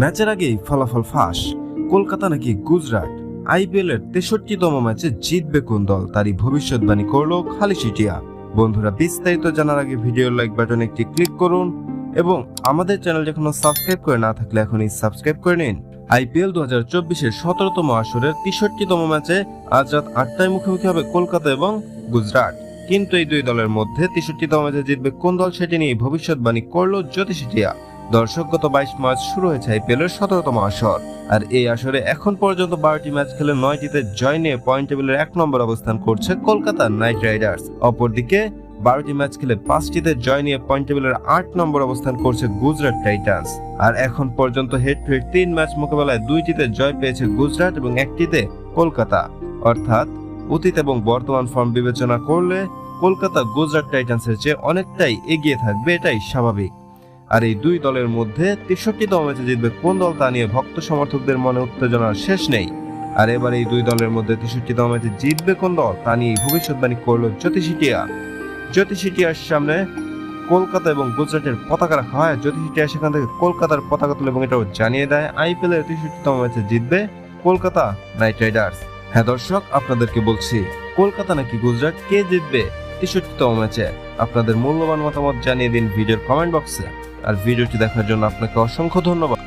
ম্যাচের আগেই ফলাফল ফাঁস। কলকাতা নাকি গুজরাট। আইপিএল এর তেষট্টিতম ম্যাচে জিতবে কোন দল, তারই ভবিষ্যৎবাণী করল খালি সিটিয়া। বন্ধুরা, বিস্তারিত জানার আগে ভিডিও লাইক বাটনে একটি ক্লিক করুন এবং আমাদের চ্যানেল এখনও সাবস্ক্রাইব করে না থাকলে এখনই সাবস্ক্রাইব করে নিন। আইপিএল দু হাজার চব্বিশের সতেরোতম আসরের তেষট্টিতম ম্যাচে আজ রাত আটটায় মুখোমুখি হবে কলকাতা এবং গুজরাট। কিন্তু এই দুই দলের মধ্যে তেষট্টিতম ম্যাচে জিতবে কোন দল সেটি নিয়ে ভবিষ্যৎবাণী করল জ্যোতিষিটিয়া দর্শক, গত বাইশ মার্চ শুরু হয়েছে আইপিএল এর সতেরোতম আসর, আর এই আসরে এখন পর্যন্ত বারোটি ম্যাচ খেলে নয়টিতে জয় নিয়ে পয়েন্ট টেবিলের এক নম্বর অবস্থান করছে কলকাতা নাইট রাইডার্স। অপরদিকে বারোটি ম্যাচ খেলে পাঁচটিতে জয় নিয়ে পয়েন্ট টেবিলের আট নম্বর অবস্থান করছে গুজরাট টাইটান্স। আর এখন পর্যন্ত হেড টু হেড তিন ম্যাচ মোকাবেলায় দুইটিতে জয় পেয়েছে গুজরাট এবং একটিতে কলকাতা। অর্থাৎ অতীত এবং বর্তমান ফর্ম বিবেচনা করলে কলকাতা গুজরাট টাইটান্সের চেয়ে অনেকটাই এগিয়ে থাকবে, এটাই স্বাভাবিক। আর এই দুই দলের মধ্যে তেষট্টিতম ম্যাচে জিতবে কোন দল তা নিয়ে ভক্ত সমর্থকদের মনে উত্তেজনার শেষ নেই। আর এবার এই দুই দলের মধ্যে তেষট্টিতম ম্যাচে জিতবে কোন দল তা নিয়ে ভবিষ্যৎবাণী করল জ্যোতিষিটিয়া। জ্যোতিষিটিয়ার সামনে কলকাতা এবং গুজরাটের পতাকা রাখা হয়, জ্যোতিষিটিয়া সেখান থেকে কলকাতার পতাকা তুলে এবং এটাও জানিয়ে দেয় আইপিএল এর তেষট্টিতম ম্যাচে জিতবে কলকাতা নাইট রাইডার্স। হ্যাঁ দর্শক, আপনাদেরকে বলছি, কলকাতা নাকি গুজরাট কে জিতবে? তেষট্টিতম ম্যাচে আপনাদের মূল্যবান মতামত জানিয়ে দিন ভিডিওর কমেন্ট বক্সে আর ভিডিওটি দেখার জন্য আপনাকে অসংখ্য ধন্যবাদ।